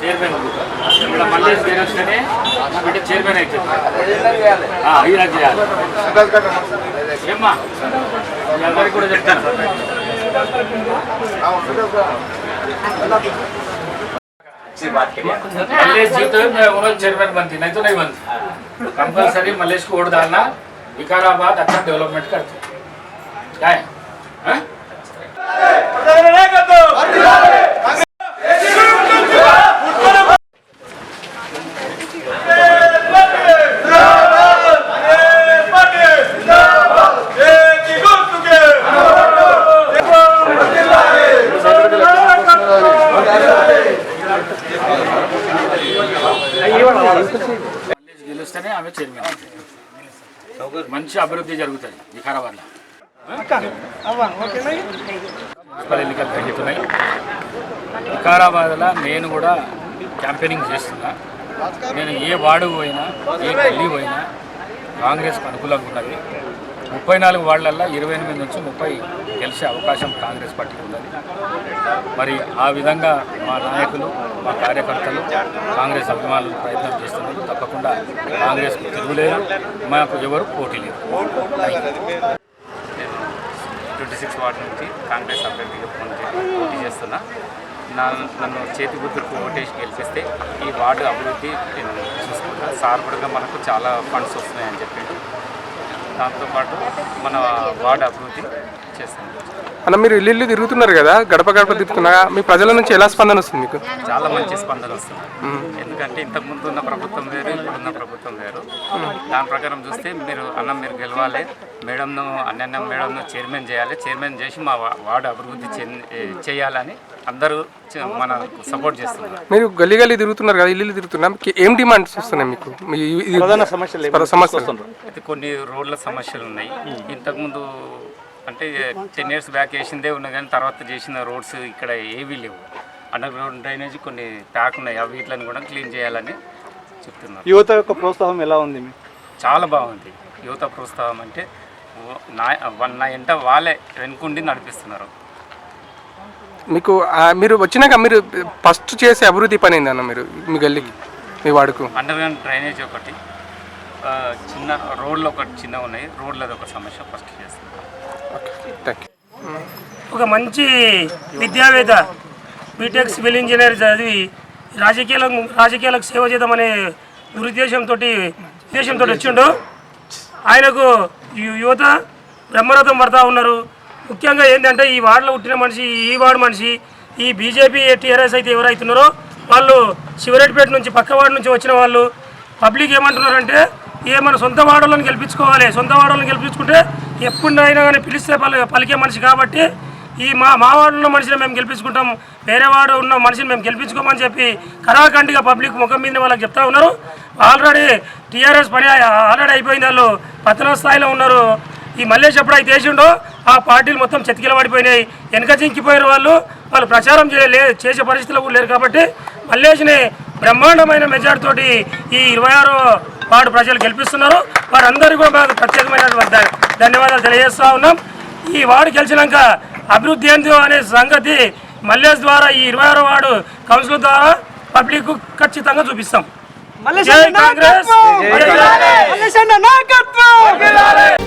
Chairman ఇక్కడ మల్లేష్ గేరస్నే అంటే chairman అయితే ఈ రాజు చేయాలి ఏమ్మా అందరికి కూడా చెప్తాను मलेश जी तो उन्होंने चेयरमैन बनती. कंपल्सरी मलेश को वोट विकाराबाद अच्छा डेवलपमेंट करते. क्या? గెలుస్తేనే ఆమె చైర్మన్ అవుతుంది. మంచి అభివృద్ధి జరుగుతుంది వికారాబాద్లో మున్సిపల్ ఎన్నికలు జరుగుతున్నాయి. వికారాబాద్లో నేను కూడా క్యాంపెయినింగ్ చేస్తున్నా. నేను ఏ వార్డు పోయినా ఏ గల్లీ పోయినా కాంగ్రెస్కి అనుకూలంగా ఉన్నది. ముప్పై నాలుగు వార్డులల్లో ఇరవై ఎనిమిది నుంచి ముప్పై గెలిచే అవకాశం కాంగ్రెస్ పార్టీకి ఉన్నది. మరి ఆ విధంగా మా నాయకులు మా కార్యకర్తలు కాంగ్రెస్ అభిమానులు ప్రయత్నం చేస్తున్నారు. తప్పకుండా కాంగ్రెస్ తిరుగులేదు మాకు ఎవరు పోటీ లేదు. సిక్స్ వార్డు నుంచి కాంగ్రెస్ అభ్యర్థిగా పోటీ పోటీ చేస్తున్నా. నా నన్ను చేతి గుర్తుకు ఓటేసి గెలిపిస్తే ఈ వార్డు అభివృద్ధి నేను చూసుకుంటా. సార్ కూడా మనకు చాలా ఫండ్స్ వస్తున్నాయని చెప్పిండు. దాంతోపాటు మన వార్డు అభివృద్ధి చేస్తాను అన్న మీరు ఇల్లు ఇల్లు తిరుగుతున్నారు కదా గడప గడప తిరుగుతున్నా మీ ప్రజల నుంచి ఎలా స్పందన వస్తుంది మీకు? చాలా మంచి స్పందన వస్తుంది. ఎందుకంటే ఇంతకు ముందు ఉన్న ప్రభుత్వం వేరు ఇప్పుడున్న ప్రభుత్వం వేరు. దాని ప్రకారం చూస్తే మీరు అన్నం మీరు గెలవాలి. మేడంను అన్నన్న మేడంను చైర్మన్ చేయాలి. చైర్మన్ చేసి మా వార్డు అభివృద్ధి చేయాలని అందరూ మనకు సపోర్ట్ చేస్తున్నారు. మీరు గల్లీ గల్లీ తిరుగుతున్నారు కదా ఇల్లు తిరుగుతున్నా ఏం డిమాండ్స్ వస్తున్నాయి మీకు? సమస్యలు సమస్యలు. అయితే కొన్ని రోడ్ల సమస్యలు ఉన్నాయి. ఇంతకుముందు అంటే టెన్ ఇయర్స్ బ్యాక్ వేసిందే ఉన్నాయి కానీ తర్వాత చేసిన రోడ్స్ ఇక్కడ ఏవీ లేవు. అండర్ గ్రౌండ్ డ్రైనేజ్ కొన్ని ప్యాక్ ఉన్నాయి అవి వీటిని కూడా క్లీన్ చేయాలని చెప్తున్నారు. యువత యొక్క ప్రోత్సాహం ఎలా ఉంది మీకు? చాలా బాగుంది. యువత ప్రోత్సాహం అంటే నా వన్ నా ఎంట వాళ్ళే వెనుకుండి నడిపిస్తున్నారు. మీకు మీరు వచ్చినాక మీరు ఫస్ట్ చేసే అభివృద్ధి పని ఏందన్న మీరు మీ గల్లీకి మీ వాడుకు? అండర్ గ్రౌండ్ డ్రైనేజ్ ఒకటి ఆ, చిన్న రోడ్లు ఒకటి చిన్న ఉన్నాయి. రోడ్లది ఒక సమస్య ఫస్ట్ యూ ఒక మంచి విద్యావేత్త బీటెక్ సివిల్ ఇంజనీర్ చదివి రాజకీయాలకు రాజకీయాలకు సేవ చేద్దామనే దురుద్దేశంతో ఉద్దేశంతో వచ్చిండు ఆయనకు యువత బ్రహ్మరథం పడతా ఉన్నారు. ముఖ్యంగా ఏంటంటే ఈ వార్డులో పుట్టిన మనిషి ఈ వార్డు మనిషి ఈ బీజేపీ టీఆర్ఎస్ అయితే ఎవరైతున్నారో వాళ్ళు శివరెడ్డిపేట నుంచి పక్క వార్డు నుంచి వచ్చిన వాళ్ళు పబ్లిక్ ఏమంటున్నారంటే ఏ మన సొంత వాడలను గెలిపించుకోవాలి. సొంత వాడలను గెలిపించుకుంటే ఎప్పుడైనా కానీ పిలిస్తే పలి పలికే మనిషి కాబట్టి ఈ మా మా వాడు ఉన్న మనిషిని మేము గెలిపించుకుంటాం. వేరే వాడు ఉన్న మనిషిని మేము గెలిపించుకోమని చెప్పి కరాఖండిగా పబ్లిక్ ముఖం మీద వాళ్ళకి చెప్తా ఉన్నారు. ఆల్రెడీ టీఆర్ఎస్ పని ఆల్రెడీ అయిపోయింది వాళ్ళు. పతన స్థాయిలో ఉన్నారు. ఈ మల్లేష్ ఎప్పుడైతే వేసిండో ఆ పార్టీలు మొత్తం చెతికిల పడిపోయినాయి. వెనక చింకిపోయిన వాళ్ళు. వాళ్ళు ప్రచారం చేయలే చేసే పరిస్థితిలో కూడా లేరు కాబట్టి మల్లేష్ని బ్రహ్మాండమైన మెజార్టీ తోటి ఈ ఇరవై ఆరో వార్డు ప్రజలు గెలిపిస్తున్నారు. వారందరికీ కూడా మాకు ప్రత్యేకమైనటువంటి ధన్యవాదాలు తెలియజేస్తూ ఉన్నాం. ఈ వార్డు గెలిచినాక అభివృద్ధి ఏందో అనే సంగతి మల్లేష్ ద్వారా ఈ ఇరవై ఆరో వార్డు కౌన్సిల్ ద్వారా పబ్లిక్ ఖచ్చితంగా చూపిస్తాం. మల్లేశన్న నాయకత్వం!